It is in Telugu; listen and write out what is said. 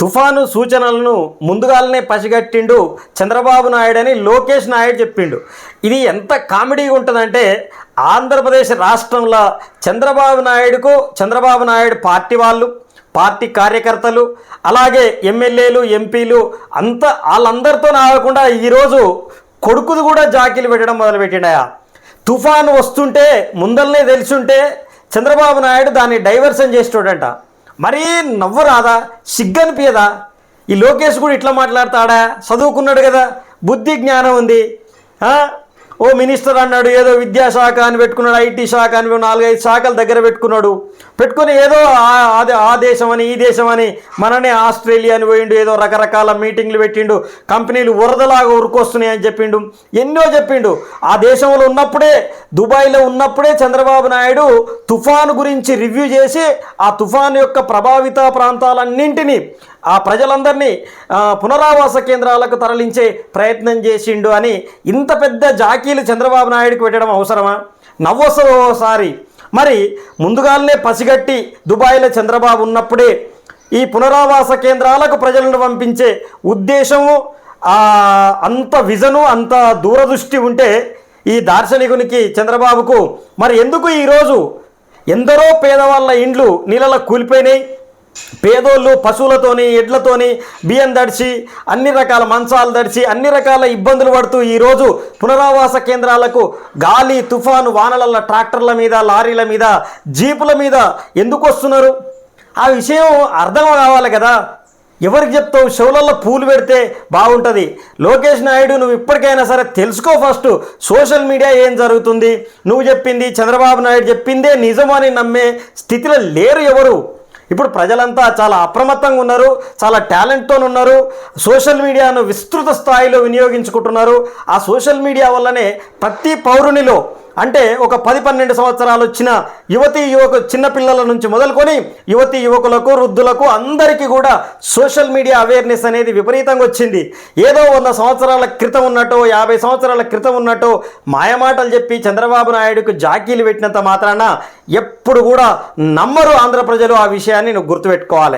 తుఫాను సూచనలను ముందుగాలనే పసిగట్టిండు చంద్రబాబు నాయుడు అని లోకేష్ నాయుడు చెప్పిండు. ఇది ఎంత కామెడీగా ఉంటుందంటే ఆంధ్రప్రదేశ్ రాష్ట్రంలో చంద్రబాబు నాయుడుకు చంద్రబాబు నాయుడు పార్టీ వాళ్ళు పార్టీ కార్యకర్తలు అలాగే ఎమ్మెల్యేలు ఎంపీలు అంత వాళ్ళందరితో ఆగకుండా ఈరోజు కొడుకులు కూడా జాకీలు పెట్టడం మొదలుపెట్టిండయా. తుఫాను వస్తుంటే ముందల్నే తెలుసుంటే చంద్రబాబు నాయుడు దాన్ని డైవర్షన్ చేసేటోడంట. మరీ నవ్వు రాదా సిగ్గనిపించదా ఈ లోకేష్ కూడా ఇట్లా మాట్లాడతాడా? చదువుకున్నాడు కదా బుద్ధి జ్ఞానం ఉంది. ఓ మినిస్టర్ అన్నాడు ఏదో విద్యాశాఖ అని పెట్టుకున్నాడు ఐటీ శాఖ అని నాలుగైదు శాఖల దగ్గర పెట్టుకున్నాడు. పెట్టుకుని ఏదో ఆ- ఆ దేశం అని ఈ దేశం అని మననే ఆస్ట్రేలియా అని పోయిండు ఏదో రకరకాల మీటింగ్లు పెట్టిండు కంపెనీలు వరదలాగా ఉరుకొస్తున్నాయి అని చెప్పిండు. ఎన్నో చెప్పిండు. ఆ దేశంలో ఉన్నప్పుడే దుబాయ్లో ఉన్నప్పుడే చంద్రబాబు నాయుడు తుఫాను గురించి రివ్యూ చేసి ఆ తుఫాను యొక్క ప్రభావిత ప్రాంతాలన్నింటినీ ఆ ప్రజలందరినీ పునరావాస కేంద్రాలకు తరలించే ప్రయత్నం చేసిండు అని ఇంత పెద్ద జాకీలు చంద్రబాబు నాయుడుకి పెట్టడం అవసరమా? నవ్వొస్తుంది మరి ముందుగానే పసిగట్టి దుబాయ్లో చంద్రబాబు ఉన్నప్పుడే ఈ పునరావాస కేంద్రాలకు ప్రజలను పంపించే ఉద్దేశము అంత విజను అంత దూరదృష్టి ఉంటే ఈ దార్శనికునికి చంద్రబాబుకు. మరి ఎందుకు ఈరోజు ఎందరో పేదవాళ్ళ ఇండ్లు నీళ్ళలో కూలిపోయినాయి? పేదోళ్ళు పశువులతోని ఎడ్లతోని బియ్యం దడిచి అన్ని రకాల మంచాలు దడిచి అన్ని రకాల ఇబ్బందులు పడుతూ ఈరోజు పునరావాస కేంద్రాలకు గాలి తుఫాను వానలల్ల ట్రాక్టర్ల మీద లారీల మీద జీపుల మీద ఎందుకు వస్తున్నారు? ఆ విషయం అర్థం కావాలి కదా. ఎవరికి చెప్తావు? షోలలో పూలు పెడితే బాగుంటుంది. లోకేష్ నాయుడు నువ్వు ఇప్పటికైనా సరే తెలుసుకో ఫస్ట్ సోషల్ మీడియా ఏం జరుగుతుంది? నువ్వు చెప్పింది చంద్రబాబు నాయుడు చెప్పిందే నిజమని నమ్మే స్థితిలో లేరు ఎవరు? ఇప్పుడు ప్రజలంతా చాలా అప్రమత్తంగా ఉన్నారు చాలా టాలెంట్తో ఉన్నారు సోషల్ మీడియాను విస్తృత స్థాయిలో వినియోగించుకుంటున్నారు. ఆ సోషల్ మీడియా వల్లనే ప్రతి పౌరునిలో అంటే ఒక పది పన్నెండు సంవత్సరాలు వచ్చిన యువతి యువకు చిన్నపిల్లల నుంచి మొదలుకొని యువతి యువకులకు వృద్ధులకు అందరికీ కూడా సోషల్ మీడియా అవేర్నెస్ అనేది విపరీతంగా వచ్చింది. ఏదో వంద సంవత్సరాల క్రితం ఉన్నట్టు యాభై సంవత్సరాల క్రితం ఉన్నట్టు మాయమాటలు చెప్పి చంద్రబాబు నాయుడుకు జాకీలు పెట్టినంత మాత్రాన ఎప్పుడు కూడా నమ్మరు ఆంధ్ర ప్రజలు ఆ విషయాన్ని నువ్వు గుర్తుపెట్టుకోవాలి.